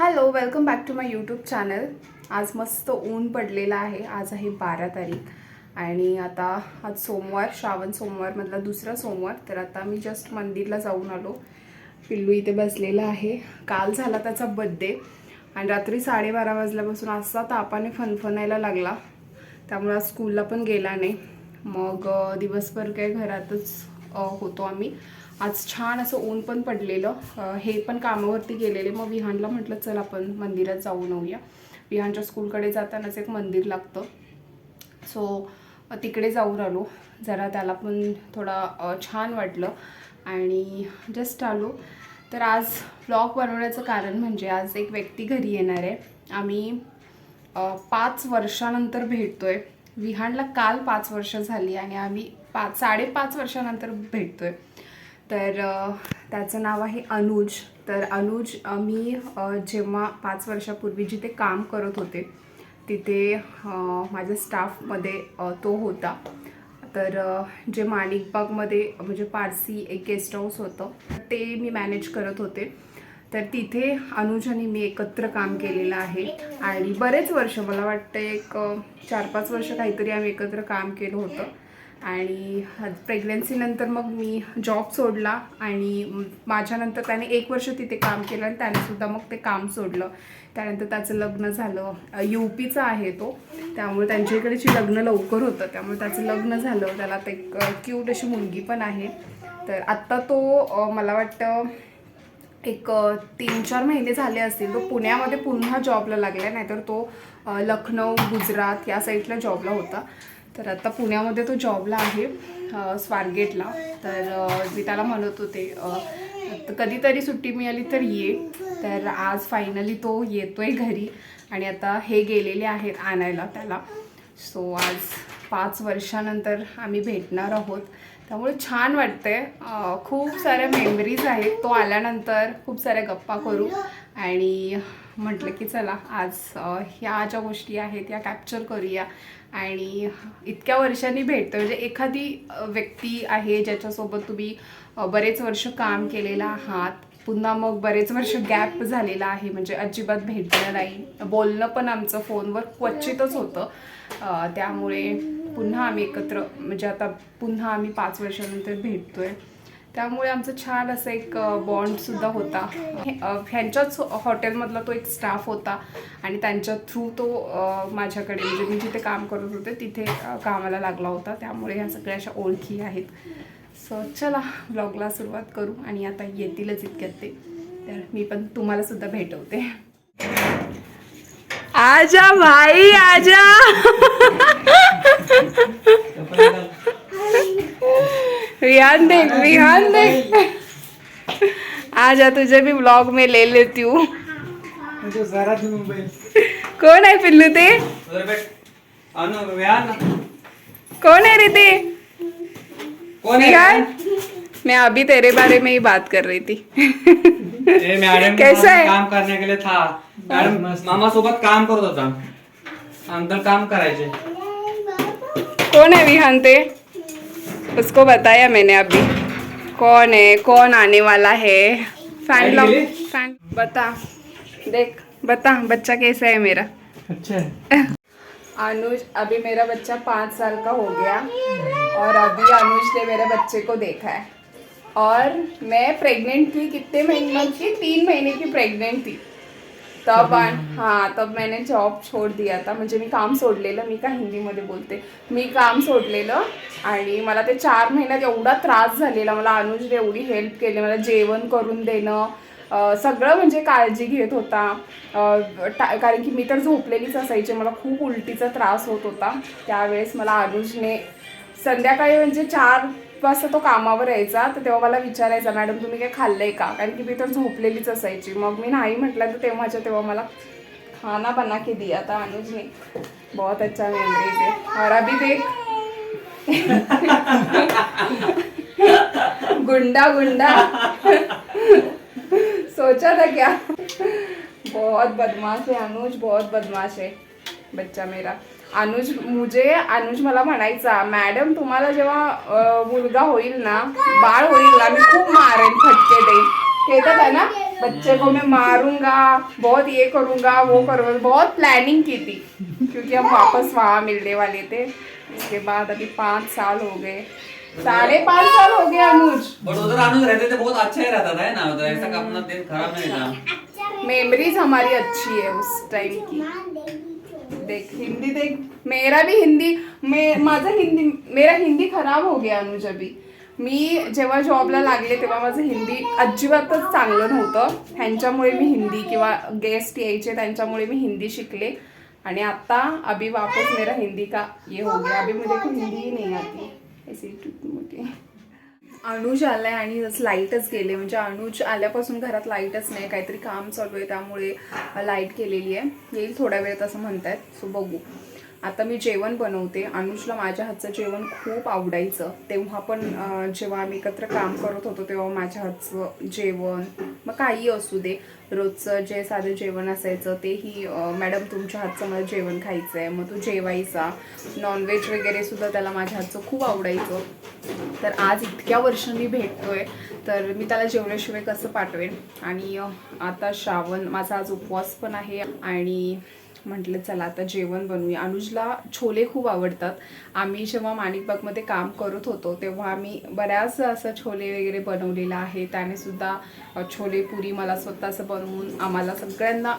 Hello welcome back to my YouTube channel आज मस्त ऊन पडलेलं आहे. आज आहे बारा तारीख आणि आता आज सोमवार श्रावण सोमवारमधला दुसरा सोमवार. तर आता मी जस्ट मंदिरला जाऊन आलो. पिल्लू इथे बसलेला आहे. काल झाला त्याचा बड्डे आणि रात्री साडेबारा वाजल्यापासून असा तापाने फनफनायला लागला. त्यामुळे आज स्कूलला पण गेला नाही. मग दिवसभर काही घरातच होतो आम्ही. आज छान असं ऊन पण पडलेलं. हे पण कामावरती गेलेले. मग विहानला म्हटलं चल आपण मंदिरात जाऊन येऊया. विहानच्या स्कूलकडे जातानाच एक मंदिर लागतं. सो तिकडे जाऊन आलो. जरा त्याला पण थोडा छान वाटलं. आणि जस्ट आलो. तर आज ब्लॉग बनवण्याचं कारण म्हणजे आज एक व्यक्ती घरी येणार आहे. आम्ही पाच वर्षानंतर भेटतो आहे विहानला काल पाच वर्ष झाली आणि आम्ही पाच साडेपाच वर्षानंतर भेटतो आहे तर त्याचं नाव आहे अनुज. तर अनुज मी जेव्हा पाच वर्षापूर्वी जिथे काम करत होते तिथे माझ्या स्टाफमध्ये तो होता. तर जे माणिकबागमध्ये म्हणजे पारसी एक गेस्ट हाऊस होतं ते मी मॅनेज करत होते. तर तिथे अनुज आणि मी एकत्र काम केलेलं आहे. आणि बरेच वर्ष मला वाटतं एक चार पाच वर्ष काहीतरी आम्ही एकत्र काम केलं होतं. आणि प्रेग्नन्सीनंतर मग मी जॉब सोडला आणि माझ्यानंतर त्याने एक वर्ष तिथे काम केलं आणि त्याने सुद्धा मग ते काम सोडलं. त्यानंतर त्याचं लग्न झालं. यू पीचा आहे तो. त्यामुळे त्यांच्या इकडेची लग्न लवकर होतं. त्यामुळे त्याचं लग्न झालं. त्याला ते एक क्यूट अशी मुलगी पण आहे. तर आत्ता तो मला वाटतं एक तीन चार महिने झाले असतील. तो पुण्यामध्ये पुन्हा जॉबला लागला नाहीतर तो लखनौ गुजरात या साईडला जॉबला होता. तर आता पुण्यामध्ये तो जॉबला आहे स्वारगेटला. तर मी त्याला म्हणत होते कधीतरी सुट्टी मिळाली तर ये. तर आज फायनली तो येतोय घरी आणि आता हे गेलेले आहेत आणायला त्याला. सो आज पाच वर्षानंतर आम्ही भेटणार आहोत. त्यामुळे छान वाटतंय. खूप साऱ्या मेमरीज आहेत. तो आल्यानंतर खूप साऱ्या गप्पा करू. आणि म्हटलं की चला आज ह्या ज्या गोष्टी आहेत या कॅप्चर करूया. आणि इतक्या वर्षांनी भेटतं म्हणजे एखादी व्यक्ती आहे ज्याच्यासोबत तुम्ही बरेच वर्ष काम केलेलं आहात. पुन्हा मग बरेच वर्ष गॅप झालेला आहे. म्हणजे अजिबात भेटणं नाही. बोलणं पण आमचं फोनवर क्वचितच होतं. त्यामुळे पुन्हा आम्ही एकत्र म्हणजे आता पुन्हा आम्ही पाच वर्षानंतर भेटतोय. त्यामुळे आमचं छान असं एक बॉन्डसुद्धा होता. हे, ह्यांच्याच हॉटेलमधला तो एक स्टाफ होता आणि त्यांच्या थ्रू तो माझ्याकडे म्हणजे मी जिथे काम करत होते तिथे कामाला लागला होता. त्यामुळे ह्या सगळ्या अशा ओळखी आहेत. सो चला ब्लॉगला सुरुवात करू आणि आता येतीलच इतक्यात ते. तर मी पण तुम्हाला सुद्धा भेटवते. आजा भाई आजा! रिहान देख रिहान देख आजा तुझे भी ब्लॉग में ले लेती हूँ. जरा ती मुंबई कौन है पिल्लू ते? उधर बैठ। अनु विहान कौन है रे ते? कौन है रिहान? मैं अभी तेरे बारे में ही बात कर रही थी. कैसा है? काम करने के लिए था। मामा सोबत काम करत होता। अंदर काम करायचे। कौन है विहान ते? उसको बताया मैंने अभी। कौन है कौन आने वाला है? फ़ैन लॉक फ़ैन बता देख बता बच्चा कैसा है मेरा? अच्छा है। अनुज अभी मेरा बच्चा पाँच साल का हो गया और अभी अनुज ने मेरे बच्चे को देखा है। और मैं प्रेग्नेंट थी कितने महीने की तीन महीने की प्रेग्नेंट थी। तब हाँ तब मैंने जॉब छोड़ दिया था. म्हणजे मी काम सोडलेलं मी का हिंदीमध्ये बोलते. मी काम सोडलेलं आणि मला ते चार महिन्यात एवढा त्रास झालेला. मला अनुजने एवढी हेल्प केली. मला जेवण करून देणं सगळं म्हणजे काळजी घेत होता. कारण की मी तर झोपलेलीच असायचे. मला खूप उलटीचा त्रास होत होता. त्यावेळेस मला अनुजने संध्याकाळी म्हणजे चार वाजता तो कामावर यायचा तर तेव्हा मला विचारायचा मॅडम तुम्ही काय खाल्लंय का? कारण की मी तर झोपलेलीच असायची. मग मी नाही म्हटलं तर तेव्हाच्या तेव्हा मला खाना बना के दिया था अनुज. ने बहुत अच्छा मेमोरीज है और अभी देख. गुंडा गुंडा. सोचा था क्या? बहुत बदमाश है अनुज बहुत बदमाश है बच्चा मेरा. अनुज मुझे अनुज मला म्हणायचा मॅडम तुम्हाला जेव्हा मुलगा होईल ना बाळ होईल ना मी खूप मारेन फटके देईन आहे ना बच्चे को मैं मारूंगा बहुत ये करूंगा वो करूंगा बहुत प्लानिंग की थी क्योंकि हम वापस वहाँ मिलने वाले थे। उसके बाद अभी पाँच साल हो गए। साढ़े पाँच साल हो गए अनुज। बट उधर अनुज रहते थे बहुत अच्छा ही रहता था है ना? उधर ऐसा अपना दिन खराब नहीं था। मेमोरीज हमारी अच्छी है उस टाइम की। देख हिंदी देख. मेरा भी हिंदी मे माझं हिंदी मेरा हिंदी खराब हो गया अनुज अभी मी जेव्हा जॉबला लागले तेव्हा माझं हिंदी अजिबातच चांगलं नव्हतं. ह्यांच्यामुळे मी हिंदी किंवा गेस्ट यायचे त्यांच्यामुळे मी हिंदी शिकले. आणि आता अभी वापस मेरा हिंदी का ये हो गया. अभी मुझे को हिंदी ही नहीं आती. ऐसी टूट मुझे अनुज आलाय आणि लाईटच गेले म्हणजे अनुज आल्यापासून घरात लाईटच नाही. काहीतरी काम चालू आहे त्यामुळे लाइट गेलेली आहे. येईल थोड्या वेळात असं म्हणतायत. सो बघू. आता मी जेवण बनवते. अनुजला माझ्या हातचं जेवण खूप आवडायचं. तेव्हा पण जेव्हा आम्ही एकत्र काम करत होतो तेव्हा माझ्या हातचं जेवण मग काही असू दे. रोजचं जे साधं जेवण असायचं तेही मॅडम तुमच्या हातचं मला जेवण खायचं आहे मग तू जेवायचा. नॉनव्हेज वगैरे सुद्धा त्याला माझ्या हातचं खूप आवडायचं. तर आज इतक्या वर्षांनी भेटतोय तर मी त्याला जेवल्याशिवाय कसं पाठवेन? आणि आता श्रावण माझा आज उपवास पण आहे आणि म्हटलं चला आता जेवण बनवूया. अनुजला छोले खूप आवडतात. आम्ही जेव्हा माणिकबागमध्ये काम करत होतो तेव्हा आम्ही बऱ्याच असं छोले वगैरे बनवलेलं आहे. त्याने सुद्धा छोले पुरी मला स्वतः असं बनवून आम्हाला सगळ्यांना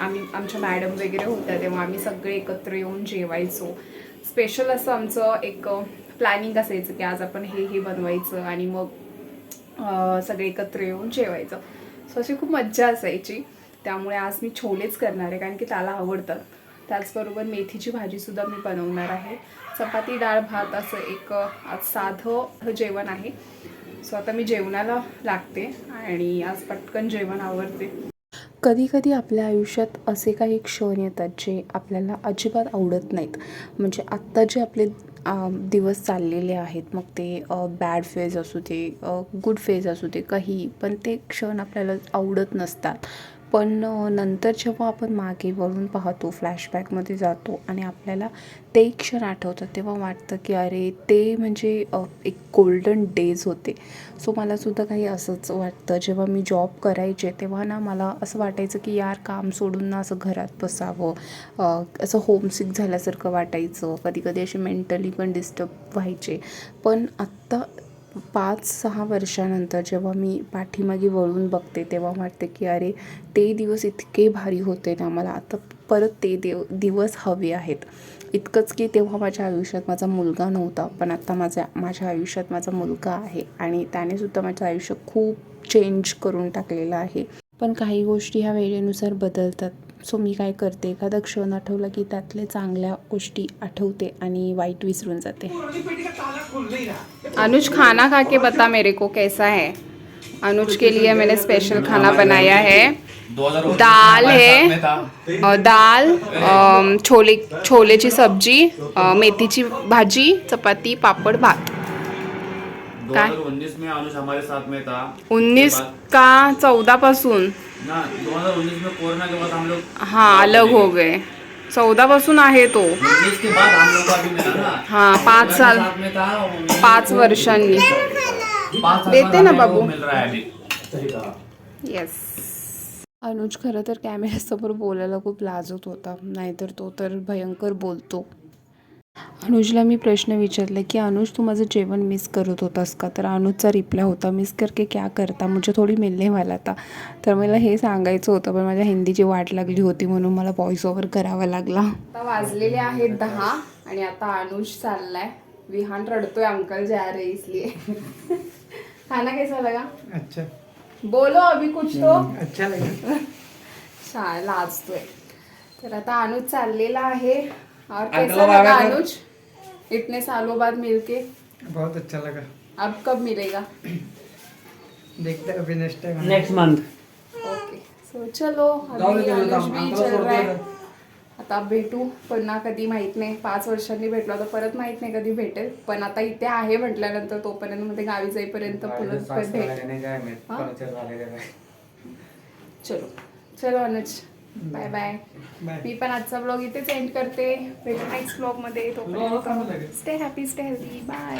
आम्ही आमच्या मॅडम वगैरे होत्या तेव्हा आम्ही सगळे एकत्र येऊन जेवायचो. स्पेशल असं आमचं एक प्लॅनिंग असायचं की आज आपण हे हे बनवायचं आणि मग सगळे एकत्र येऊन जेवायचं. सो अशी खूप मज्जा असायची. त्यामुळे आज मी छोलेच करणार आहे कारण की त्याला आवडतात त्याचबरोबर मेथीची भाजीसुद्धा मी बनवणार आहे. चपाती डाळ भात असं एक आज साधं जेवण आहे. सो आता मी जेवणाला लागते आणि आज पटकन जेवण आवडते कधी कधी आपल्या आयुष्यात असे काही क्षण येतात जे आपल्याला अजिबात आवडत नाहीत. म्हणजे आत्ता जे आपले दिवस चाललेले आहेत मग ते बॅड फेज असू दे गुड फेज असू दे काही पण ते क्षण आपल्याला आवडत नसतात. पण नंतर जेव्हा आपण मागे वळून पाहतो फ्लॅशबॅकमध्ये जातो आणि आपल्याला ते क्षण आठवतात तेव्हा वाटतं की अरे ते म्हणजे एक गोल्डन डेज होते. सो मला सुद्धा काही असंच वाटतं. जेव्हा मी जॉब करायचे तेव्हा ना मला असं वाटायचं की यार काम सोडून ना असं घरात बसावं असं होमसिक झाल्यासारखं वाटायचं. कधी कधी असे मेंटली पण डिस्टर्ब व्हायचे. पण आत्ता पाच सहा वर्षानंतर जेव्हा मी पाठीमागे वळून बघते तेव्हा वाटते की अरे ते दिवस इतके भारी होते ना मला आता परत ते देव दिवस हवे आहेत. इतकंच की तेव्हा माझ्या आयुष्यात माझा मुलगा नव्हता पण आता माझ्या माझ्या आयुष्यात माझा मुलगा आहे आणि त्याने सुद्धा माझं आयुष्य खूप चेंज करून टाकलेलं आहे. पण काही गोष्टी ह्या वेळेनुसार बदलतात. सो मी काय करते एखादा क्षण आठवला की त्यातले चांगल्या गोष्टी आठवते आणि वाईट विसरून जाते. अनुज खाना खा के बता मेरे को कैसा है? अनुज के लिए मैंने स्पेशल खाना बनाया है। दाल है और दाल छोले छोलेची सब्जी मेथीची भाजी चपाती पापड भात. हजार उन्नीस में अनुज हमारे साथ में था। उन्नीस उसके बाद- का चौदहपासून. ना दो हजार उन्नीस में कोरोना के बाद हम लोग हाँ अलग हो गए। चौदा पासून आहे तो। उन्नीस के बाद हम लोग को अभी मिला ना। हाँ पाँच साल साथ में था और पाच वर्षांनी। पाँच साल देते ना हमें बाबू। वो मिल रहा है अभी। येस अनुज खरं तर कॅमेऱ्यासमोर बोलायला खूप लाजत होता. नाहीतर तो तर भयंकर बोलतो. अनुजला मी प्रश्न विचारला की अनुज तू माझं जेवण मिस करत होतास का? तर अनुजचा रिप्लाय होता मिस करके क्या करता? मुझे थोडी मिलने वाला था. तर मला हे सांगायचं होतं पण माझ्या हिंदीची वाट लागली होती म्हणून मला व्हॉइस ओव्हर करावा लागला. आता वाजलेले आहेत दहा आणि आता अनुज चाललाय. विहान रडतोय अंकल जा रहे इसलिए. खाना कैसा लगा? अच्छा. बोलो अभी कुछ तो. अच्छा लगा. लाजतोय तर आता अनुज चाललेला आहे. और कैसा लगा अनुज इतने सालों बाद मिलके। बहुत अच्छा लगा। अब कब मिलेगा? देखते हैं अभी next time next month okay so चलो जाऊ दे अभी अनुज अंकल चल रहा है। सोडतो आता भेटू पुन्हा कधी माहीत नाही. पाच वर्षांनी भेटलो तर परत माहीत नाही कधी भेटेल. पण आता इथे आहे म्हटल्यानंतर तोपर्यंत मध्ये गावी जाईपर्यंत पुन्हा भेट. हा? चलो. चलो अनुज. बाय बाय मी पण आजचा ब्लॉग इथेच एंड करते. भेटू नेक्स्ट ब्लॉगमध्ये. तोपर्यंत stay happy stay healthy bye